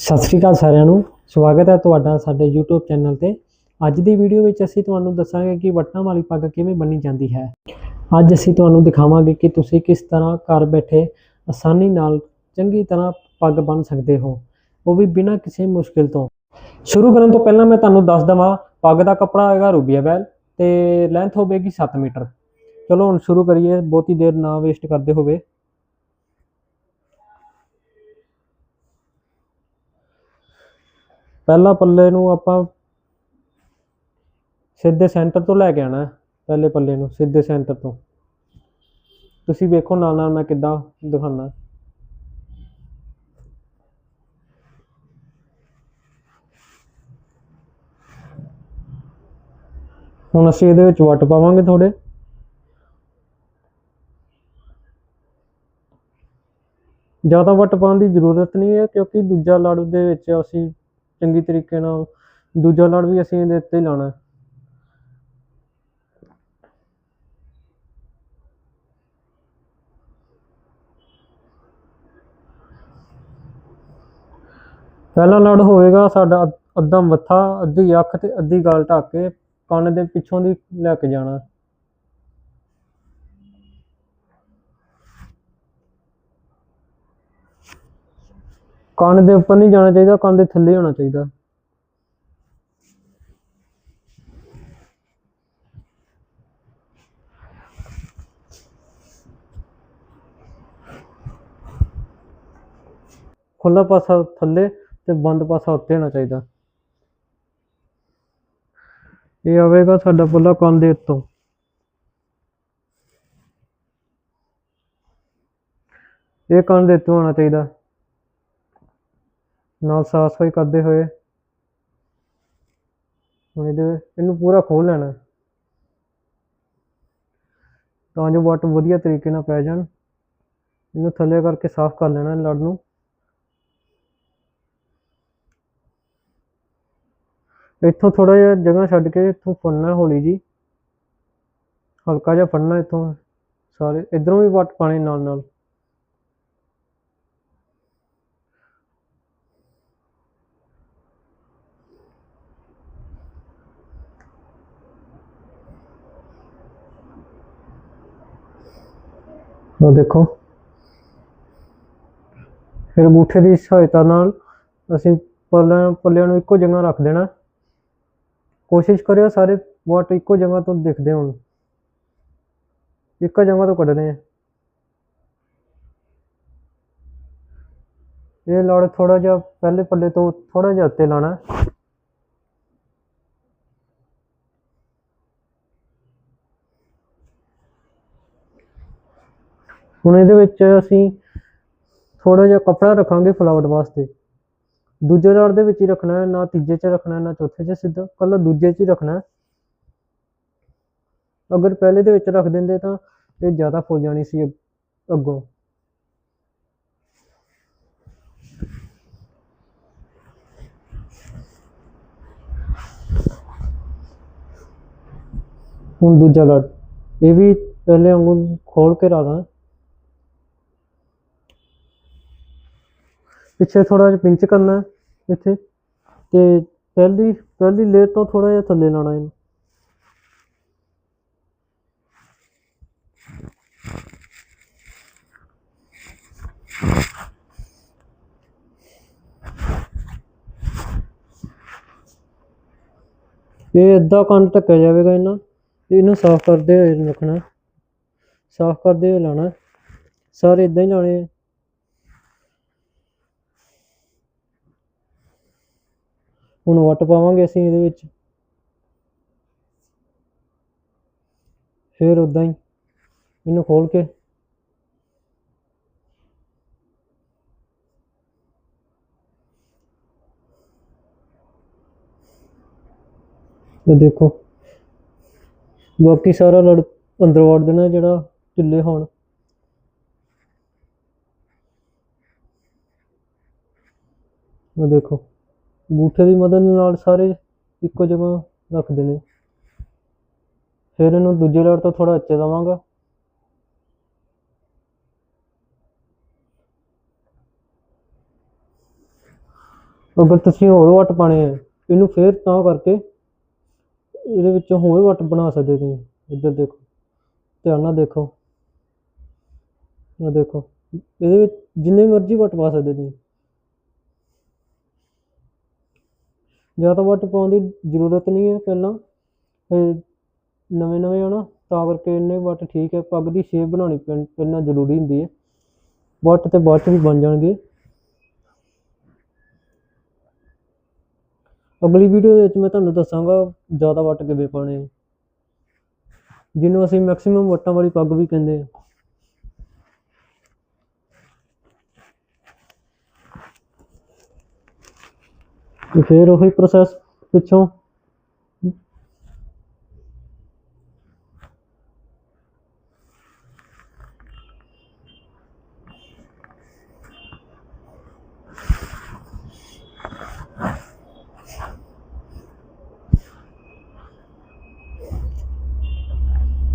ਸਤਿ ਸ਼੍ਰੀ ਅਕਾਲ ਸਾਰਿਆਂ ਨੂੰ। ਸਵਾਗਤ ਹੈ ਤੁਹਾਡਾ ਸਾਡੇ YouTube ਚੈਨਲ ਤੇ। ਅੱਜ ਦੀ ਵੀਡੀਓ ਵਿੱਚ ਅਸੀਂ ਤੁਹਾਨੂੰ ਦੱਸਾਂਗੇ ਕਿ ਵੱਟਾਂ ਵਾਲੀ ਪੱਗ ਕਿਵੇਂ ਬੰਨੀ ਜਾਂਦੀ ਹੈ। ਅੱਜ ਅਸੀਂ ਤੁਹਾਨੂੰ ਦਿਖਾਵਾਂਗੇ ਕਿ ਤੁਸੀਂ ਕਿਸ ਤਰ੍ਹਾਂ ਘਰ ਬੈਠੇ ਆਸਾਨੀ ਨਾਲ ਚੰਗੀ ਤਰ੍ਹਾਂ ਪੱਗ ਬੰਨ ਸਕਦੇ ਹੋ। ਉਹ ਵੀ ਬਿਨਾਂ ਕਿਸੇ ਮੁਸ਼ਕਿਲ ਤੋਂ। ਸ਼ੁਰੂ ਕਰਨ ਤੋਂ ਪਹਿਲਾਂ ਮੈਂ ਤੁਹਾਨੂੰ ਦੱਸ ਦਵਾਂ, ਪੱਗ ਦਾ ਕੱਪੜਾ ਹੋਏਗਾ ਰੂਬੀਆ ਬੈਲ ਤੇ ਲੈਂਥ ਹੋਵੇਗੀ 7 ਮੀਟਰ। ਚਲੋ ਹੁਣ ਸ਼ੁਰੂ ਕਰੀਏ, ਬਹੁਤੀ ਦੇਰ ਨਾ ਵੇਸਟ ਕਰਦੇ ਹੋਵੇ। ਪਹਿਲਾ ਪੱਲੇ ਨੂੰ ਆਪਾਂ ਸਿੱਧੇ ਸੈਂਟਰ ਤੋਂ ਲੈ ਕੇ ਆਣਾ ਪਹਿਲੇ ਪੱਲੇ ਨੂੰ, ਸਿੱਧੇ ਸੈਂਟਰ ਤੋਂ। ਤੁਸੀਂ ਵੇਖੋ ਨਾਲ ਨਾਲ ਮੈਂ ਕਿੱਦਾਂ ਦਿਖਾਉਣਾ। ਹੁਣ ਅਸੀਂ ਇਹਦੇ ਵਿੱਚ ਵੱਟ ਪਾਵਾਂਗੇ ਥੋੜੇ ਜ਼ਿਆਦਾ ਵੱਟ ਪਾਉਣ ਦੀ ਜ਼ਰੂਰਤ ਨਹੀਂ ਹੈ, ਕਿਉਂਕਿ ਦੂਜਾ ਲਾੜੂ ਦੇ ਵਿੱਚ ਅਸੀਂ ਚੰਗੀ ਤਰੀਕੇ ਨਾਲ, ਦੂਜਾ ਲੜ ਵੀ ਅਸੀਂ ਇਹਦੇ ਉੱਤੇ ਹੀ ਲਾਉਣਾ ਪਹਿਲਾ ਲੜ ਹੋਵੇਗਾ ਸਾਡਾ ਅੱਧਾ ਮੱਥਾ, ਅੱਧੀ ਅੱਖ ਤੇ ਅੱਧੀ ਗਾਲ ਢੱਕ ਕੇ ਕੰਨ ਦੇ ਪਿੱਛੋਂ ਦੀ ਲੈ ਕੇ ਜਾਣਾ। ਕੰਨ ਦੇ ਉੱਪਰ ਨਹੀਂ ਜਾਣਾ ਚਾਹੀਦਾ, ਕੰਨ ਦੇ ਥੱਲੇ ਹੋਣਾ ਚਾਹੀਦਾ। ਖੁੱਲਾ ਪਾਸਾ ਥੱਲੇ ਤੇ ਬੰਦ ਪਾਸਾ ਉੱਤੇ ਹੋਣਾ ਚਾਹੀਦਾ। ਇਹ ਆਵੇਗਾ ਸਾਡਾ ਪੱਲਾ ਕੰਨ ਦੇ ਉੱਤੋਂ। ਇਹ ਕੰਨ ਦੇ ਉੱਤੋਂ ਹੋਣਾ ਚਾਹੀਦਾ। ਨਾਲ ਸਾਫ਼ ਸਫ਼ਾਈ ਕਰਦੇ ਹੋਏ। ਹੁਣ ਇਹਦੇ, ਇਹਨੂੰ ਪੂਰਾ ਖੋਲ ਲੈਣਾ। ਤਾਂ ਜੋ ਵੱਟ ਵਧੀਆ ਤਰੀਕੇ ਨਾਲ ਪੈ ਜਾਣ। ਇਹਨੂੰ ਥੱਲੇ ਕਰਕੇ ਸਾਫ਼ ਕਰ ਲੈਣਾ ਲੜ ਨੂੰ। ਇੱਥੋਂ ਥੋੜਾ ਜਿਹਾ ਜਗ੍ਹਾ ਛੱਡ ਕੇ ਇੱਥੋਂ ਫੜਨਾ ਹੌਲੀ ਜੀ ਹਲਕਾ ਜਿਹਾ ਫੜਨਾ ਇੱਥੋਂ। ਸਾਰੇ, ਇਧਰੋਂ ਵੀ ਵੱਟ ਪਾਣੇ ਨਾਲ ਨਾਲ ਉਹ ਦੇਖੋ। ਫਿਰ ਅੰਗੂਠੇ ਦੀ ਸਹਾਇਤਾ ਨਾਲ ਅਸੀਂ ਪੱਲਿਆਂ ਪੱਲਿਆਂ ਨੂੰ ਇੱਕੋ ਜਗ੍ਹਾ ਰੱਖ ਦੇਣਾ। ਕੋਸ਼ਿਸ਼ ਕਰਿਓ ਸਾਰੇ ਵਾਟ ਇੱਕੋ ਜਗ੍ਹਾ ਤੋਂ ਦਿਖਦੇ ਹੋਣ। ਇੱਕੋ ਜਗ੍ਹਾ ਤੋਂ ਕੱਢਣੇ ਆ। ਇਹ ਲੜ ਥੋੜਾ ਜਿਹਾ ਪਹਿਲੇ ਪੱਲੇ ਤੋਂ ਥੋੜਾ ਜਿਹਾ ਉੱਤੇ ਲਾਣਾ ਹੁਣ ਇਹਦੇ ਵਿੱਚ ਅਸੀਂ ਥੋੜਾ ਜਿਹਾ ਕੱਪੜਾ ਰੱਖਾਂਗੇ ਫਲਾਵਟ ਵਾਸਤੇ। ਦੂਜੇ ਲੜ ਦੇ ਵਿੱਚ ਹੀ ਰੱਖਣਾ ਹੈ, ਨਾ ਤੀਜੇ 'ਚ ਰੱਖਣਾ ਹੈ ਨਾ ਚੌਥੇ 'ਚ ਸਿੱਧਾ। ਕੱਲਾ ਦੂਜੇ 'ਚ ਹੀ ਰੱਖਣਾ ਹੈ। ਅਗਰ ਪਹਿਲੇ ਦੇ ਵਿੱਚ ਰੱਖ ਦਿੰਦੇ ਤਾਂ ਇਹ ਜ਼ਿਆਦਾ ਫੁੱਲ ਜਾਣੀ ਸੀ ਅੱਗੋਂ ਹੁਣ ਦੂਜਾ ਲੜ ਇਹ ਵੀ ਪਹਿਲੇ ਵਾਂਗੂ ਖੋਲ ਕੇ ਰੱਖਣਾ ਪਿੱਛੇ ਥੋੜਾ ਜਿਹਾ ਪਿੰਚ ਕਰਨਾ ਇੱਥੇ ਤੇ ਪਹਿਲੀ ਪਹਿਲੀ ਲੇਅਰ ਤੋਂ ਥੋੜਾ ਜਿਹਾ ਥੱਲੇ ਲਾਣਾ ਇਹਨੂੰ। ਇਹ ਅੱਧਾ ਕੰਨ ਧੱਕਿਆ ਜਾਵੇਗਾ ਇਹਨਾਂ। ਇਹਨੂੰ ਸਾਫ਼ ਕਰਦੇ ਹੋਏ ਰੱਖਣਾ ਸਾਫ਼ ਕਰਦੇ ਹੋਏ ਲਾਣਾ ਸਾਰੇ ਇਦਾਂ ਹੀ ਲਾਣੇ ਹੁਣ ਵੱਟ ਪਾਵਾਂਗੇ ਅਸੀਂ ਇਹਦੇ ਵਿੱਚ। ਫਿਰ ਉਦਾਂ ਹੀ, ਇਹਨੂੰ ਖੋਲ ਕੇ। ਇਹ ਦੇਖੋ, ਬਾਕੀ ਸਾਰਾ ਲੜ ਅੰਦਰ ਵੜ ਦੇਣਾ ਜਿਹੜਾ ਢਿੱਲੇ ਹੋਣ। ਇਹ ਦੇਖੋ। ਅੰਗੂਠੇ ਦੀ ਮਦਦ ਨਾਲ ਸਾਰੇ ਇੱਕੋ ਜਗ੍ਹਾ ਰੱਖ ਦੇਣੇ। ਫਿਰ ਇਹਨੂੰ ਦੂਜੇ ਲੜ ਤੋਂ ਥੋੜਾ ਉੱਚੇ ਦਵਾਂਗਾ ਅਗਰ ਤੁਸੀਂ ਹੋਰ ਵੱਟ ਪਾਣੇ ਆ, ਇਹਨੂੰ ਫੇਰ ਤਾਂ ਕਰਕੇ ਇਹਦੇ ਵਿੱਚੋਂ ਹੋਰ ਵੱਟ ਬਣਾ ਸਕਦੇ ਤੁਸੀਂ। ਇੱਧਰ ਦੇਖੋ, ਧਿਆਨ ਨਾਲ ਦੇਖੋ। ਇਹ ਦੇਖੋ, ਇਹਦੇ ਵਿੱਚ ਜਿੰਨੇ ਮਰਜ਼ੀ ਵੱਟ ਪਾ ਸਕਦੇ ਤੁਸੀਂ। ਜ਼ਿਆਦਾ ਵੱਟ ਪਾਉਣ ਦੀ ਜ਼ਰੂਰਤ ਨਹੀਂ ਹੈ ਪਹਿਲਾਂ। ਨਵੇਂ ਨਵੇਂ ਆ ਨਾ ਤਾਂ ਕਰਕੇ ਇੰਨੇ ਵੱਟ ਠੀਕ ਹੈ, ਪੱਗ ਦੀ ਸ਼ੇਪ ਬਣਾਉਣੀ ਪੈਣ- ਪਹਿਲਾਂ ਜ਼ਰੂਰੀ ਹੁੰਦੀ ਹੈ। ਵੱਟ ਤੇ ਬਾਅਦ ਚ ਵੀ ਬਣ ਜਾਣਗੇ। ਅਗਲੀ ਵੀਡੀਓ ਦੇ ਵਿੱਚ ਮੈਂ ਤੁਹਾਨੂੰ ਦੱਸਾਂਗਾ ਜ਼ਿਆਦਾ ਵੱਟ ਕਿਵੇਂ ਪਾਉਣੇ ਆ। ਜਿਹਨੂੰ ਅਸੀਂ ਮੈਕਸਿਮਮ ਵੱਟਾਂ ਵਾਲੀ ਪੱਗ ਵੀ ਕਹਿੰਦੇ ਆ। ਤੇ ਫਿਰ ਉਹੀ ਪ੍ਰੋਸੈਸ ਪਿੱਛੋਂ।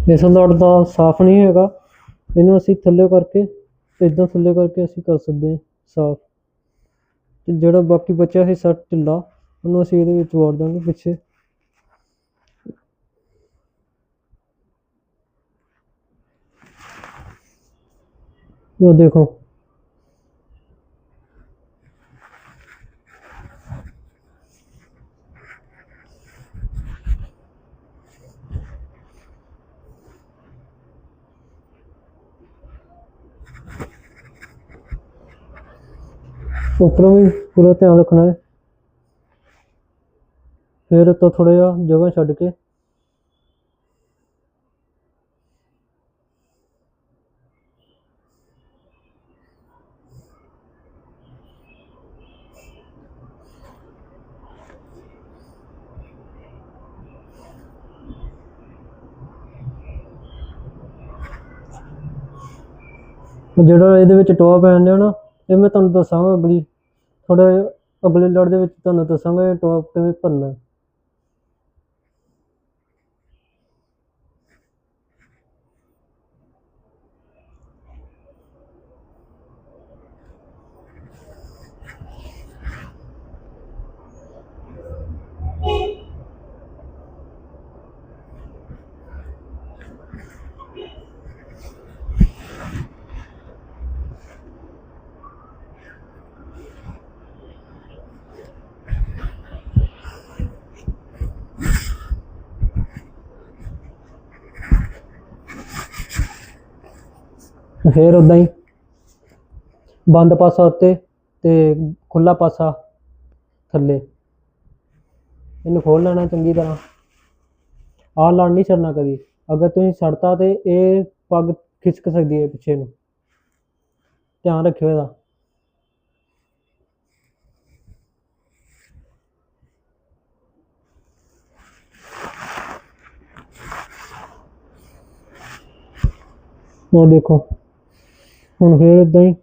ਇਸ ਲੜ ਦਾ ਸਾਫ਼ ਨਹੀਂ ਹੈਗਾ। ਇਹਨੂੰ ਅਸੀਂ ਥੱਲੇ ਕਰਕੇ, ਇਦਾਂ ਥੱਲੇ ਕਰਕੇ ਅਸੀਂ ਕਰ ਸਕਦੇ ਹਾਂ, ਸਾਫ਼। ਤੇ ਜਿਹੜਾ ਬਾਕੀ ਬਚਿਆ ਸੀ ਸੱਟ ਢਿੱਲਾ, ਉਹਨੂੰ ਅਸੀਂ ਇਹਦੇ ਵਿੱਚ ਵਾੜ ਦਾਂਗੇ ਪਿੱਛੇ। ਉਹ ਦੇਖੋ। ਉੱਪਰੋਂ ਵੀ ਪੂਰਾ ਧਿਆਨ ਰੱਖਣਾ ਹੈ। ਫਿਰ ਤੋਂ ਥੋੜਾ ਜਿਹਾ ਜਗ੍ਹਾ ਛੱਡ ਕੇ ਜਿਹੜਾ ਇਹਦੇ ਵਿੱਚ ਟੋਆ ਪੈਣ ਡਿਆ ਨਾ ਇਹ ਮੈਂ ਤੁਹਾਨੂੰ ਦੱਸਾਂਗਾ ਅਗਲੀ ਥੋੜਾ ਅਗਲੇ ਲੜ ਦੇ ਵਿੱਚ ਤੁਹਾਨੂੰ ਦੱਸਾਂਗਾ ਇਹ ਟੋਆ ਕਿਵੇਂ ਭਰਨਾ ਫੇਰ ਉਦਾਂ ਹੀ ਬੰਦ ਪਾਸਾ ਉੱਤੇ ਤੇ ਖੁੱਲਾ ਪਾਸਾ ਥੱਲੇ। ਇਹਨੂੰ ਖੋਲ ਲੈਣਾ ਚੰਗੀ ਤਰ੍ਹਾਂ। ਆਹ ਲੜ ਨਹੀਂ ਛੱਡਣਾ ਕਦੀ। ਅਗਰ ਤੁਸੀਂ ਛੱਡਤਾ ਤੇ ਇਹ ਪੱਗ ਖਿਸਕ ਸਕਦੀ ਹੈ ਪਿੱਛੇ ਨੂੰ। ਧਿਆਨ ਰੱਖਿਓ ਇਹਦਾ। ਉਹ ਦੇਖੋ। ਹੁਣ ਫਿਰ ਇਦਾਂ ਹੀ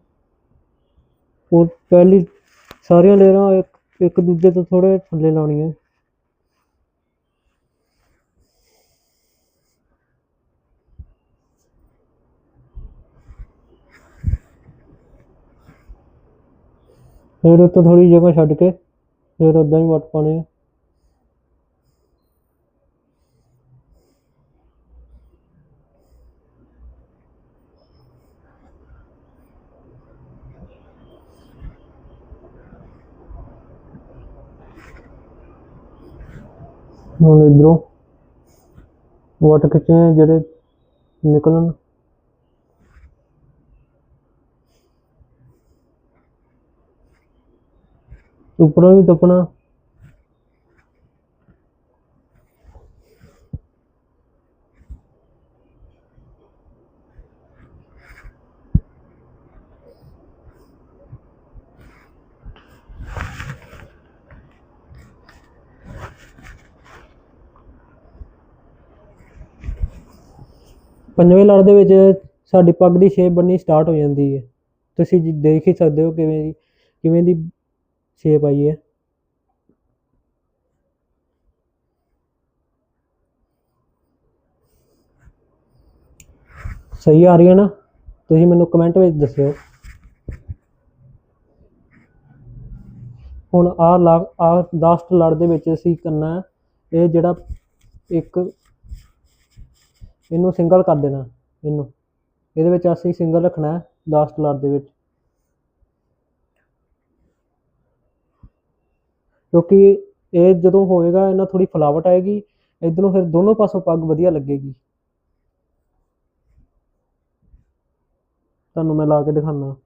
ਉਹ ਪਹਿਲੀ ਸਾਰੀਆਂ ਲੇਅਰਾਂ ਇੱਕ ਇੱਕ ਦੂਜੇ ਤੋਂ ਥੋੜੇ ਥੱਲੇ ਲਾਉਣੀਆਂ। ਫਿਰ ਉੱਤੋਂ ਥੋੜੀ ਜਗ੍ਹਾ ਛੱਡ ਕੇ ਫਿਰ ਉਦਾਂ ਹੀ ਵੱਟ ਪਾਣੇ ਆ। ਹੁਣ ਇਧਰੋਂ ਵੱਟ ਖਿੱਚਣੇ ਜਿਹੜੇ ਨਿਕਲਣ। ਉੱਪਰੋਂ ਵੀ ਤਪਣਾ। ਪੰਜਵੇਂ ਲੜ ਦੇ ਵਿੱਚ ਸਾਡੀ ਪੱਗ ਦੀ ਸ਼ੇਪ ਬਣਨੀ ਸਟਾਰਟ ਹੋ ਜਾਂਦੀ ਹੈ। ਤੁਸੀਂ ਜੀ ਦੇਖ ਹੀ ਸਕਦੇ ਹੋ ਕਿਵੇਂ ਦੀ ਕਿਵੇਂ ਦੀ ਸ਼ੇਪ ਆਈ ਹੈ। ਸਹੀ ਆ ਰਹੀ ਹੈ ਨਾ? ਤੁਸੀਂ ਮੈਨੂੰ ਕਮੈਂਟ ਵਿੱਚ ਦੱਸਿਓ। ਹੁਣ ਆ ਲਾ ਆ ਲਾਸਟ ਲੜ ਦੇ ਵਿੱਚ ਅਸੀਂ ਕਰਨਾ ਇਹ ਜਿਹੜਾ ਇੱਕ ਇਹਨੂੰ ਸਿੰਗਲ ਕਰ ਦੇਣਾ, ਇਹਨੂੰ। ਇਹਦੇ ਵਿੱਚ ਅਸੀਂ ਸਿੰਗਲ ਰੱਖਣਾ ਹੈ ਲਾਸਟ ਲੜ ਦੇ ਵਿੱਚ। ਕਿਉਂਕਿ ਇਹ ਜਦੋਂ ਹੋਏਗਾ, ਇਹਨਾਂ ਥੋੜੀ ਫਲਾਵਟ ਆਏਗੀ, ਇਧਰੋਂ ਫਿਰ ਦੋਨੋਂ ਪਾਸੋਂ ਪੱਗ ਵਧੀਆ ਲੱਗੇਗੀ। ਤੁਹਾਨੂੰ ਮੈਂ ਲਾ ਕੇ ਦਿਖਾਣਾ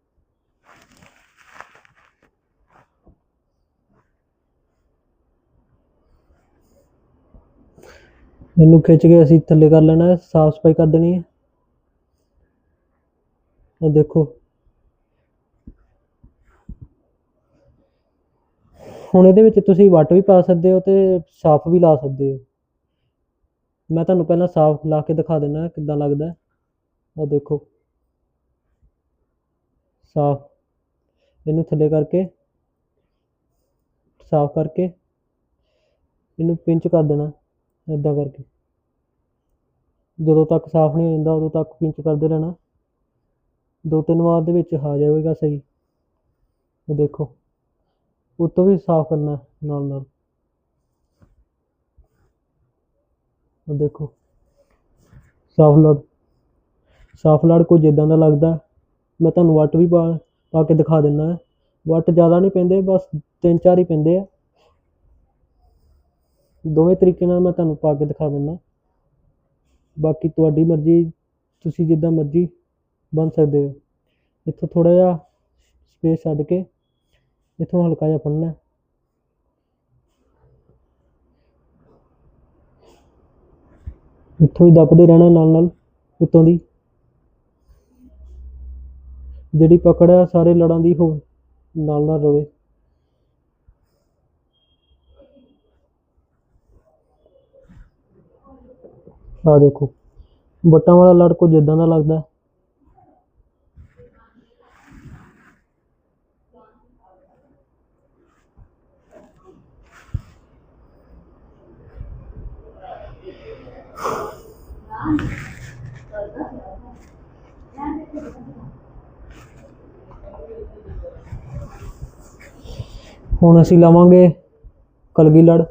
ਇਹਨੂੰ ਖਿੱਚ ਕੇ ਅਸੀਂ ਥੱਲੇ ਕਰ ਲੈਣਾ ਹੈ ਸਾਫ਼ ਸਫ਼ਾਈ ਕਰ ਦੇਣੀ ਹੈ। ਇਹ ਦੇਖੋ। ਹੁਣ ਇਹਦੇ ਵਿੱਚ ਤੁਸੀਂ ਵੱਟ ਵੀ ਪਾ ਸਕਦੇ ਹੋ ਤੇ ਸਾਫ਼ ਵੀ ਲਾ ਸਕਦੇ ਹੋ। ਮੈਂ ਤੁਹਾਨੂੰ ਪਹਿਲਾਂ ਸਾਫ਼ ਲਾ ਕੇ ਦਿਖਾ ਦਿੰਦਾ ਕਿੱਦਾਂ ਲੱਗਦਾ। ਆ ਦੇਖੋ। ਸਾਫ਼। ਇਹਨੂੰ ਥੱਲੇ ਕਰਕੇ, ਸਾਫ਼ ਕਰਕੇ ਇਹਨੂੰ ਪਿੰਚ ਕਰ ਦੇਣਾ। ਇਦਾਂ ਕਰਕੇ। ਜਦੋਂ ਤੱਕ ਸਾਫ਼ ਨਹੀਂ ਹੋ ਜਾਂਦਾ, ਉਦੋਂ ਤੱਕ ਪਿੰਚ ਕਰਦੇ ਰਹਿਣਾ। ਦੋ ਤਿੰਨ ਵਾਰ ਦੇ ਵਿੱਚ ਆ ਜਾਵੇਗਾ ਸਹੀ। ਇਹ ਦੇਖੋ, ਉੱਤੋਂ ਵੀ ਸਾਫ਼ ਕਰਨਾ ਨਾਲ ਨਾਲ। ਉਹ ਦੇਖੋ, ਸਾਫ਼ ਲੜ ਸਾਫ਼ ਲੜ ਕੁਝ ਇਦਾਂ ਦਾ ਲੱਗਦਾ। ਮੈਂ ਤੁਹਾਨੂੰ ਵੱਟ ਵੀ ਪਾ ਪਾ ਕੇ ਦਿਖਾ ਦਿੰਦਾ। ਹੈ ਵੱਟ ਜ਼ਿਆਦਾ ਨਹੀਂ ਪੈਂਦੇ, ਬਸ ਤਿੰਨ ਚਾਰ ਹੀ ਪੈਂਦੇ ਆ। ਦੋਵੇਂ ਤਰੀਕੇ ਨਾਲ ਮੈਂ ਤੁਹਾਨੂੰ ਪਾ ਕੇ ਦਿਖਾ ਦਿੰਦਾ। ਬਾਕੀ ਤੁਹਾਡੀ ਮਰਜ਼ੀ, ਤੁਸੀਂ ਜਿੱਦਾਂ ਮਰਜ਼ੀ ਬਣ ਸਕਦੇ ਹੋ। ਇੱਥੋਂ ਥੋੜਾ ਜਿਹਾ ਸਪੇਸ ਛੱਡ ਕੇ ਇੱਥੋਂ ਹਲਕਾ ਜਿਹਾ ਫੜਨਾ। ਇੱਥੋਂ ਹੀ ਦੱਬਦੇ ਰਹਿਣਾ ਨਾਲ ਨਾਲ, ਉੱਤੋਂ ਦੀ। ਜਿਹੜੀ ਪਕੜ ਹੈ ਸਾਰੇ ਲੜਾਂ ਦੀ ਹੋ ਨਾਲ ਨਾਲ ਰਵੇ। ਆ ਦੇਖੋ। ਬਟਾਂ ਵਾਲਾ ਲੜ ਕੁਝ ਇਦਾਂ ਦਾ ਲੱਗਦਾ ਹੁਣ ਅਸੀਂ ਲਵਾਂਗੇ ਕਲਗੀ ਲੜ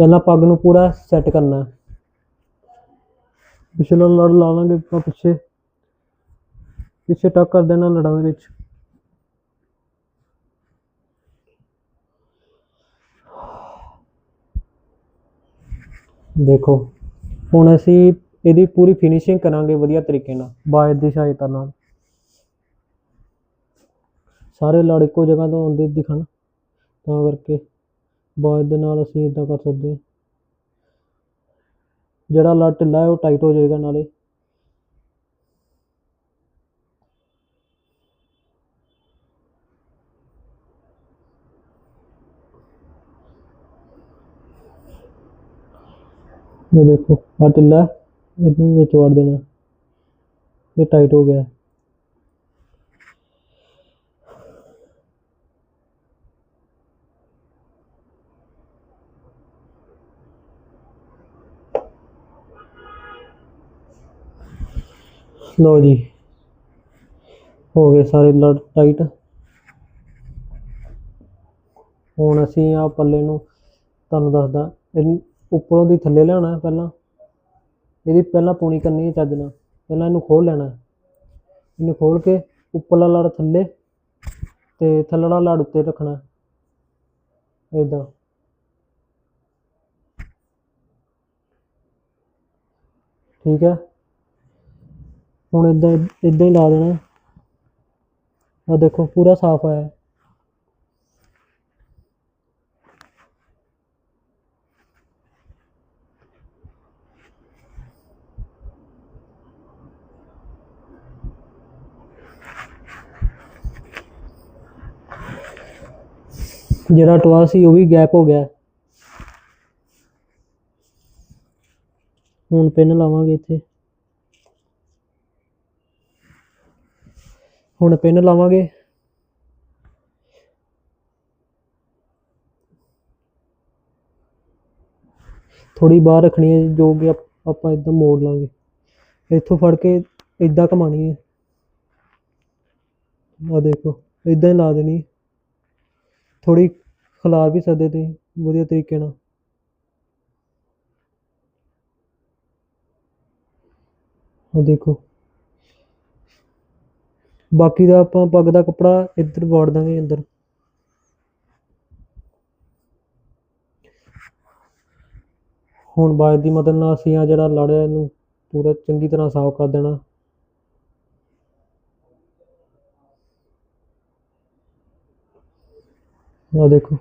ਪਹਿਲਾਂ ਪੱਗ ਨੂੰ ਪੂਰਾ ਸੈੱਟ ਕਰਨਾ ਹੈ। ਪਿਛਲਾ ਲੜ ਲਾ ਲਾਂਗੇ ਆਪਾਂ ਪਿੱਛੇ। ਪਿੱਛੇ ਟੱਕ ਕਰ ਦੇਣਾ ਲੜਾਂ ਦੇ ਵਿੱਚ। ਦੇਖੋ, ਹੁਣ ਅਸੀਂ ਇਹਦੀ ਪੂਰੀ ਫਿਨਿਸ਼ਿੰਗ ਕਰਾਂਗੇ ਵਧੀਆ ਤਰੀਕੇ ਨਾਲ ਬਾਅਦ ਦੀ ਸਹਾਇਤਾ ਨਾਲ। ਸਾਰੇ ਲੜ ਇੱਕੋ ਜਗ੍ਹਾ ਤੋਂ ਆਉਂਦੇ ਦਿਖਣ, ਤਾਂ ਕਰਕੇ। ਬਾਅਦ ਦੇ ਨਾਲ ਅਸੀਂ ਇਦਾਂ ਕਰ ਸਕਦੇ ਹਾਂ ਜਿਹੜਾ ਲੜ ਢਿੱਲਾ ਹੈ ਉਹ ਟਾਈਟ ਹੋ ਜਾਏਗਾ ਨਾਲੇ ये देखो आ ढिल्ला है ਇਹਨੂੰ ਵਿੱਚ ਵੜ ਦੇਣਾ ਇਹ ਟਾਈਟ ਹੋ ਲਓ ਜੀ। ਹੋ ਗਏ ਸਾਰੇ ਲੜ ਟਾਈਟ ਹੁਣ ਅਸੀਂ ਆ ਪੱਲੇ ਨੂੰ ਤੁਹਾਨੂੰ ਦੱਸਦਾ ਇਹਨੂੰ ਉੱਪਰੋਂ ਦੀ ਥੱਲੇ ਲਿਆਉਣਾ ਪਹਿਲਾਂ। ਇਹਦੀ ਪਹਿਲਾਂ ਪੂਣੀ ਕਰਨੀ ਹੈ ਚੱਜ ਨਾਲ। ਪਹਿਲਾਂ ਇਹਨੂੰ ਖੋਲ ਲੈਣਾ ਇਹਨੂੰ ਖੋਲ ਕੇ ਉੱਪਰਲਾ ਲੜ ਥੱਲੇ ਤੇ ਥੱਲੜਾ ਲੜ ਉੱਤੇ ਰੱਖਣਾ ਇਦਾਂ ਠੀਕ ਹੈ। ਹੁਣ ਇਦਾਂ ਇਦਾਂ ਹੀ ਲਾ ਦੇਣਾ। ਆ ਦੇਖੋ, ਪੂਰਾ ਸਾਫ਼ ਆਇਆ ਜਿਹੜਾ ਟੋਆ ਸੀ, ਉਹ ਵੀ ਗੈਪ ਹੋ ਗਿਆ। ਹੁਣ ਪਿੰਨ ਲਾਵਾਂਗੇ ਇੱਥੇ। ਹੁਣ ਪਿੰਨ ਲਾਵਾਂਗੇ। ਥੋੜੀ ਬਾਹਰ ਰੱਖਣੀ ਹੈ ਜੋ ਕਿ ਆਪਾਂ ਇਦਾਂ ਮੋੜ ਲਾਂਗੇ। ਇੱਥੋਂ ਫੜ ਕੇ ਇਦਾਂ ਘਮਾਣੀ ਹੈ। ਆ ਦੇਖੋ, ਇਦਾਂ ਹੀ ਲਾ ਦੇਣੀ ਥੋੜੀ ਖਿਲਾਰ ਵੀ ਸਕਦੇ ਤੁਸੀਂ ਵਧੀਆ ਤਰੀਕੇ ਨਾਲ। ਆ ਦੇਖੋ। ਬਾਕੀ ਦਾ ਆਪਾਂ ਪੱਗ ਦਾ ਕੱਪੜਾ ਇੱਧਰ ਵਾੜ ਦਾਂਗੇ ਅੰਦਰ। ਹੁਣ ਬਾਜ ਦੀ ਮਦਦ ਨਾਲ ਅਸੀਂ ਆ ਜਿਹੜਾ ਲੜ ਇਹਨੂੰ ਪੂਰਾ ਚੰਗੀ ਤਰ੍ਹਾਂ ਸਾਫ਼ ਕਰ ਦੇਣਾ। ਆ ਦੇਖੋ।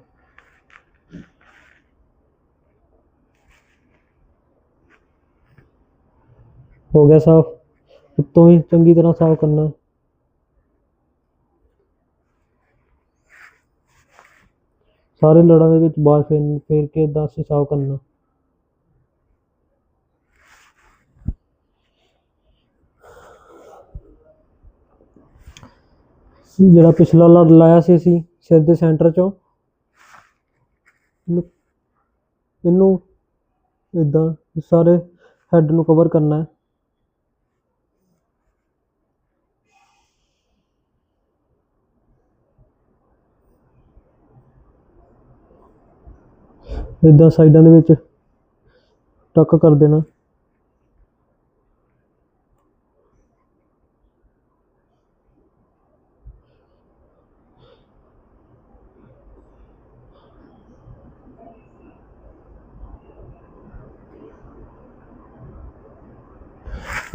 ਹੋ ਗਿਆ ਸਾਫ਼। ਉੱਤੋਂ ਵੀ ਚੰਗੀ ਤਰ੍ਹਾਂ ਸਾਫ਼ ਕਰਨਾ। ਸਾਰੇ ਲੜਾਂ ਦੇ ਵਿੱਚ ਬਾਹਰ ਫੇਰ ਫੇਰ ਕੇ ਏਦਾਂ ਅਸੀਂ ਸਾਫ਼ ਕਰਨਾ। ਜਿਹੜਾ ਪਿਛਲਾ ਲੜ ਲਾਇਆ ਸੀ ਅਸੀਂ, ਸਿਰ ਦੇ ਸੈਂਟਰ ਚੋਂ। ਇਹਨੂੰ ਇਹਨੂੰ ਇਦਾਂ ਸਾਰੇ ਹੈੱਡ ਨੂੰ ਕਵਰ ਕਰਨਾ ਹੈ। ਇਦਾਂ ਸਾਈਡਾਂ ਦੇ ਵਿੱਚ ਟੱਕ ਕਰ ਦੇਣਾ।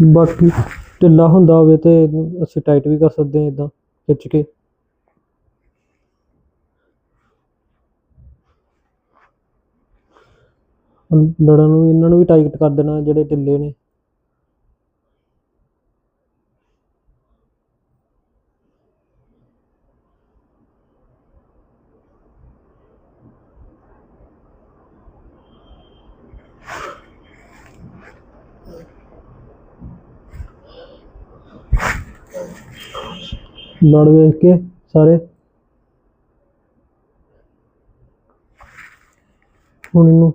ਬਾਕੀ ਢਿੱਲਾ ਹੁੰਦਾ ਹੋਵੇ ਤੇ ਇਹਨੂੰ ਅਸੀਂ ਟਾਈਟ ਵੀ ਕਰ ਸਕਦੇ ਹਾਂ ਇਦਾਂ ਖਿੱਚ ਕੇ। ਹੁਣ ਲੜਾਂ ਨੂੰ ਇਹਨਾਂ ਨੂੰ ਵੀ ਟਾਈਟ ਕਰ ਦੇਣਾ ਜਿਹੜੇ ਢਿੱਲੇ ਨੇ। ਲੜ ਵੇਖ ਕੇ ਸਾਰੇ। ਹੁਣ ਇਹਨੂੰ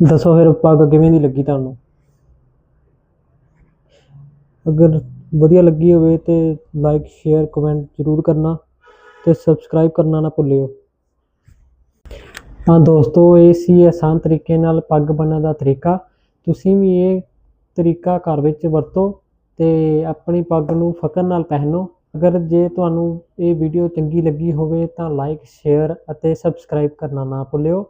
ਦੱਸੋ ਫਿਰ ਪੱਗ ਕਿਵੇਂ ਦੀ ਲੱਗੀ ਤੁਹਾਨੂੰ? ਅਗਰ ਵਧੀਆ ਲੱਗੀ ਹੋਵੇ ਤੇ ਲਾਈਕ ਸ਼ੇਅਰ ਕਮੈਂਟ ਜ਼ਰੂਰ ਕਰਨਾ ਤੇ ਸਬਸਕ੍ਰਾਈਬ ਕਰਨਾ ਨਾ ਭੁੱਲਿਓ। ਹਾਂ ਦੋਸਤੋ, ਇਹ ਸੀ ਆਸਾਨ ਤਰੀਕੇ ਨਾਲ ਪੱਗ ਬੰਨ੍ਹਣ ਦਾ ਤਰੀਕਾ। ਤੁਸੀਂ ਵੀ ਇਹ ਤਰੀਕਾ ਘਰ ਵਿੱਚ ਵਰਤੋ ਤੇ ਆਪਣੀ ਪੱਗ ਨੂੰ ਫਕਰ ਨਾਲ ਪਹਿਨੋ। ਅਗਰ ਜੇ ਤੁਹਾਨੂੰ ਇਹ ਵੀਡੀਓ ਚੰਗੀ ਲੱਗੀ ਹੋਵੇ ਤਾਂ ਲਾਈਕ ਸ਼ੇਅਰ ਅਤੇ ਸਬਸਕ੍ਰਾਈਬ ਕਰਨਾ ਨਾ ਭੁੱਲਿਓ।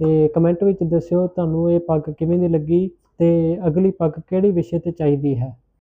ਤੇ ਕਮੈਂਟ ਵਿੱਚ ਦੱਸਿਓ ਤੁਹਾਨੂੰ ਇਹ ਪੱਗ ਕਿਵੇਂ ਦੀ ਲੱਗੀ ਤੇ ਅਗਲੀ ਪੱਗ ਕਿਹੜੀ ਵਿਸ਼ੇ ਤੇ ਚਾਹੀਦੀ ਹੈ।